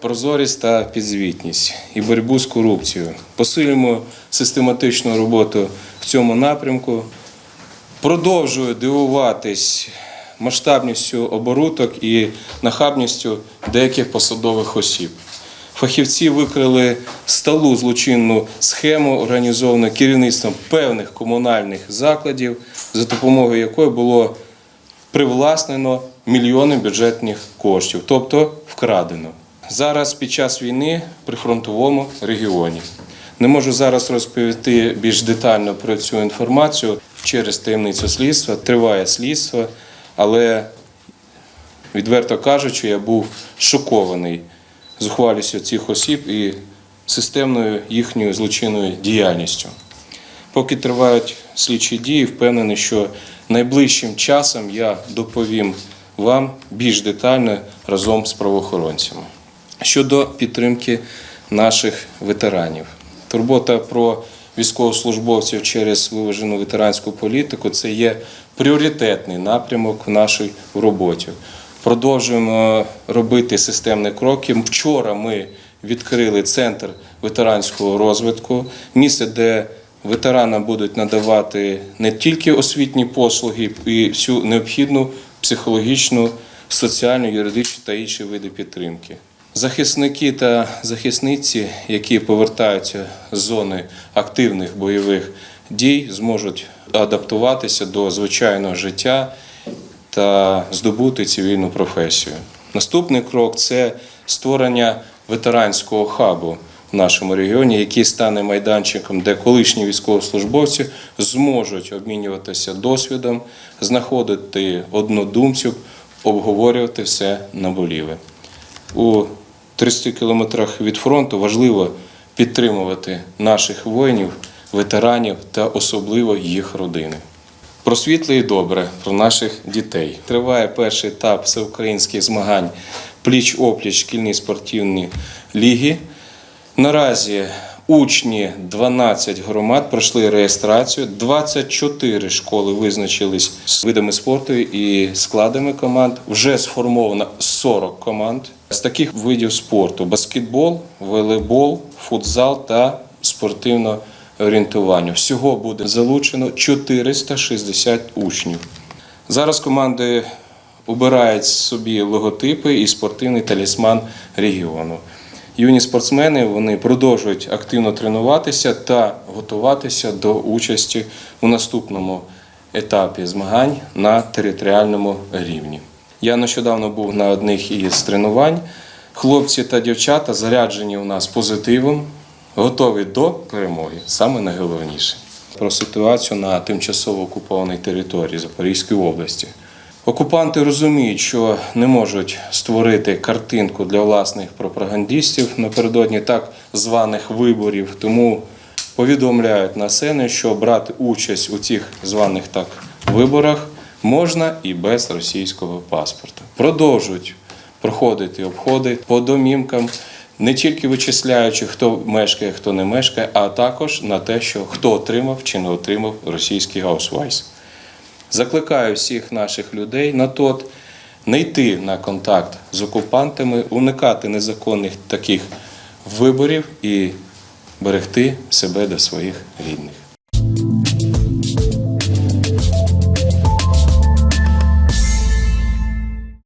прозорість та підзвітність і боротьбу з корупцією. Посилюємо систематичну роботу в цьому напрямку. Продовжую дивуватись масштабністю оборудок і нахабністю деяких посадових осіб. Фахівці викрили сталу злочинну схему, організовану керівництвом певних комунальних закладів, за допомогою якої було привласнено мільйони бюджетних коштів, тобто вкрадено. Зараз під час війни при фронтовому регіоні. Не можу зараз розповісти більш детально про цю інформацію через таємницю слідства. Триває слідство, але відверто кажучи, я був шокований зухвалістю цих осіб і системною їхньою злочинною діяльністю. Поки тривають слідчі дії, впевнений, що найближчим часом я доповім вам більш детально разом з правоохоронцями. Щодо підтримки наших ветеранів, турбота про військовослужбовців через виважену ветеранську політику це є пріоритетний напрямок в нашій роботі. Продовжуємо робити системні кроки. Вчора ми відкрили центр ветеранського розвитку, місце, де ветеранам будуть надавати не тільки освітні послуги і всю необхідну психологічну, соціальну, юридичну та інші види підтримки. Захисники та захисниці, які повертаються з зони активних бойових дій, зможуть адаптуватися до звичайного життя та здобути цивільну професію. Наступний крок це створення ветеранського хабу в нашому регіоні, який стане майданчиком, де колишні військовослужбовці зможуть обмінюватися досвідом, знаходити однодумців, обговорювати все наболіле. У 30 кілометрах від фронту важливо підтримувати наших воїнів, ветеранів та особливо їх родини. Про світле і добре, про наших дітей. Триває перший етап всеукраїнських змагань пліч-опліч шкільні спортивні ліги. Наразі учні 12 громад пройшли реєстрацію, 24 школи визначились з видами спорту і складами команд. Вже сформовано 40 команд з таких видів спорту: баскетбол, волейбол, футзал та спортивно орієнтування. Всього буде залучено 460 учнів. Зараз команди обирають собі логотипи і спортивний талісман регіону. Юні спортсмени вони продовжують активно тренуватися та готуватися до участі у наступному етапі змагань на територіальному рівні. Я нещодавно був на одних із тренувань. Хлопці та дівчата заряджені у нас позитивом, готові до перемоги. Саме найголовніше. Про ситуацію на тимчасово окупованій території Запорізької області. Окупанти розуміють, що не можуть створити картинку для власних пропагандистів напередодні так званих виборів, тому повідомляють населення, що брати участь у цих званих так виборах можна і без російського паспорта. Продовжують проходити обходи по домівкам, не тільки вичисляючи, хто мешкає, хто не мешкає, а також на те, що хто отримав чи не отримав російський аусвайс. Закликаю всіх наших людей на тот не йти на контакт з окупантами, уникати незаконних таких виборів і берегти себе до своїх рідних.